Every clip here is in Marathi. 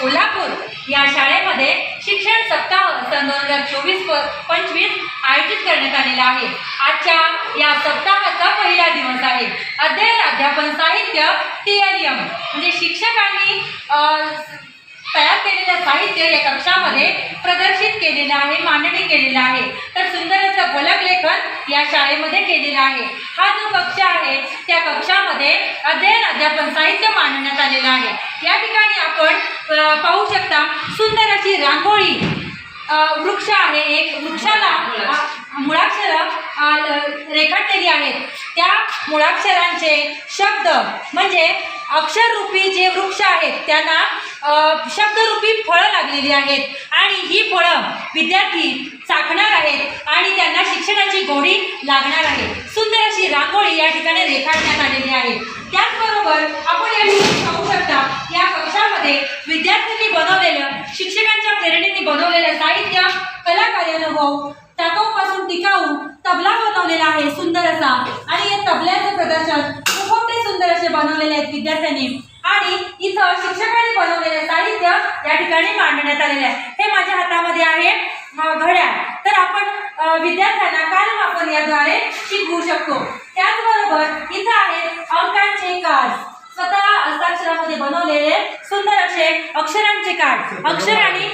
कोल्हापूर. या शाळेमध्ये शिक्षण सप्ताह सन दोन हजार चोवीस पंचवीस आयोजित करण्यात आलेला आहे. आजच्या या सप्ताहाचा पहिला दिवस आहे. अध्ययन अध्यापन साहित्य टी एल एम म्हणजे शिक्षकांनी केलेलं साहित्य या कक्षामध्ये प्रदर्शित केलेलं आहे मांडणी केलेलं आहे. तर सुंदर असं फलक लेखन या शाळेमध्ये केलेलं आहे. हा जो कक्ष आहे त्या कक्षामध्ये अध्ययन अध्यापन साहित्य मांडण्यात आलेलं आहे. या ठिकाणी आपण पाहू शकता सुंदर अशी रांगोळी वृक्ष आहे एक वृक्षाला मुळाक्षरं. रेखाटलेली आहेत. त्या मुळाक्षरांचे शब्द म्हणजे अक्षररूपी जे वृक्ष आहेत त्यांना शब्दरूपी फळं लागलेली आहेत. आणि ही फळं विद्यार्थी चाखणार आहेत आणि त्यांना शिक्षणाची गोडी लागणार आहे. सुंदर अशी रांगोळी या ठिकाणी रेखाटण्यात आलेली आहे. त्याचबरोबर आपण या ठिकाणी पाहू शकता या कक्षामध्ये विद्यार्थ्यांनी बनवलेलं शिक्षकांच्या प्रेरणेने बनवलेलं साहित्य कलाकार्यानुभव टिकाऊ तबला बनवलेला आहे सुंदर असा आणि या तबल्याचे प्रदर्शन मुखवटे सुंदर असे बनवलेले आहेत विद्यार्थ्यांनी. आणि इथं शिक्षकांनी बनवलेले साहित्य या ठिकाणी मांडण्यात आलेले आहे. हे माझ्या हातामध्ये आहे. घड्याळ. तर आपण अ, विद्यार्थ्यांना कालमापन याद्वारे शिकवू शकतो. त्याचबरोबर इथं आहे अंकांचे कार्ड स्वतः हस्ताक्षरामध्ये बनवलेले सुंदर असे अक्षरांचे कार्ड अक्षर आणि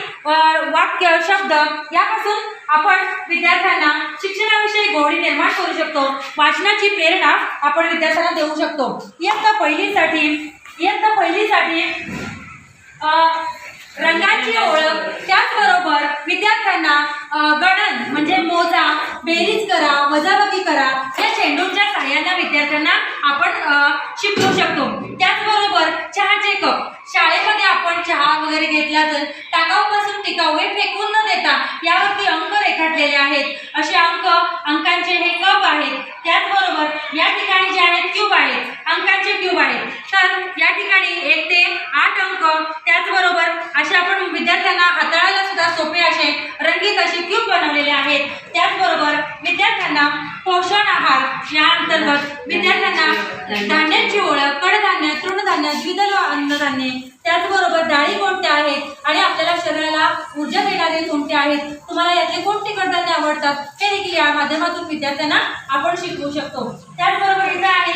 वाक्य शब्द यापासून आपण विद्यार्थ्यांना शिक्षणाविषयी गोडी निर्माण करू शकतो. वाचनाची प्रेरणा आपण विद्यार्थ्यांना देऊ शकतो. इयत्ता पहिलीसाठी इयत्ता पहिलीसाठी रंगाची ओळख त्याचबरोबर विद्यार्थ्यांना गणन म्हणजे मोजा बेरीज करा वजाबाकी करा या चेंडूच्या सहाय्याने विद्यार्थ्यांना आपण शिकवू शकतो. त्याचबरोबर चहाचे कप शाळेमध्ये आपण चहा वगैरे घेतला तर टाकाऊपासून टिकाऊ हे फेकून न देता यावरती अंक रेखाटलेले आहेत. असे अंक अंकांचे हे कप आहेत. त्याचबरोबर या ठिकाणी जे आहेत क्यूब आहेत. अंकांचे क्यूब आहेत. तर या ठिकाणी एक ते आठ अंक त्याचबरोबर असे आपण विद्यार्थ्यांना हाताळायला सुद्धा सोपे असे रंगीत असे क्यूब बनवलेले आहेत. त्याचबरोबर विद्यार्थ्यांना पोषण आहार या अंतर्गत विद्यार्थ्यांना धान्यांची ओळख कडधान्य तृणधान्य द्विदल अन्नधान्य त्याचबरोबर ऊर्जा देणारे कोणते आहेत. तुम्हाला यातले कोणते कडधान्य आवडतात हे देखील या माध्यमातून विद्यार्थ्यांना आपण शिकवू शकतो. त्याचबरोबर इथं आहे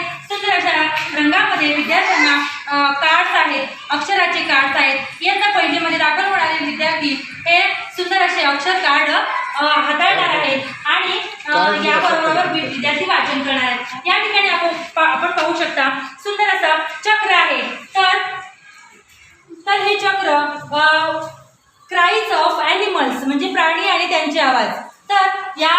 अशा रंगामध्ये विद्यार्थ्यांना कार्ड्स आहेत अक्षराचे कार्ड्स आहेत. इयत्ता पहिलीमध्ये दाखल होणारे विद्यार्थी हे सुंदर असे अक्षर कार्ड हाताळणार आहेत आणि याबरोबर विद्यार्थी वाचन करणार आहेत. या ठिकाणी आपण आपण पाहू शकता सुंदर असं चक्र आहे. तर तर हे चक्र क्राईज ऑफ ॲनिमल्स म्हणजे प्राणी आणि त्यांचे आवाज. तर या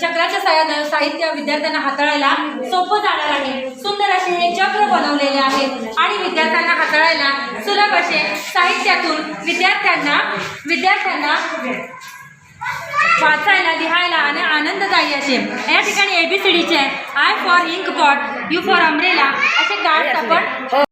चक्राच्या साह्यानं साहित्य विद्यार्थ्यांना हाताळायला सोपं जाणार आहे. सुंदर असे हे चक्र बनवलेले आहेत. आणि विद्यार्थ्यांना हाताळायला सुलभ असे साहित्यातून विद्यार्थ्यांना विद्यार्थ्यांना वाचायला लिहायला आणि आनंददायी असे. या ठिकाणी एबीसीडीचे I for ink pot U for umbrella असे कार्ड आपण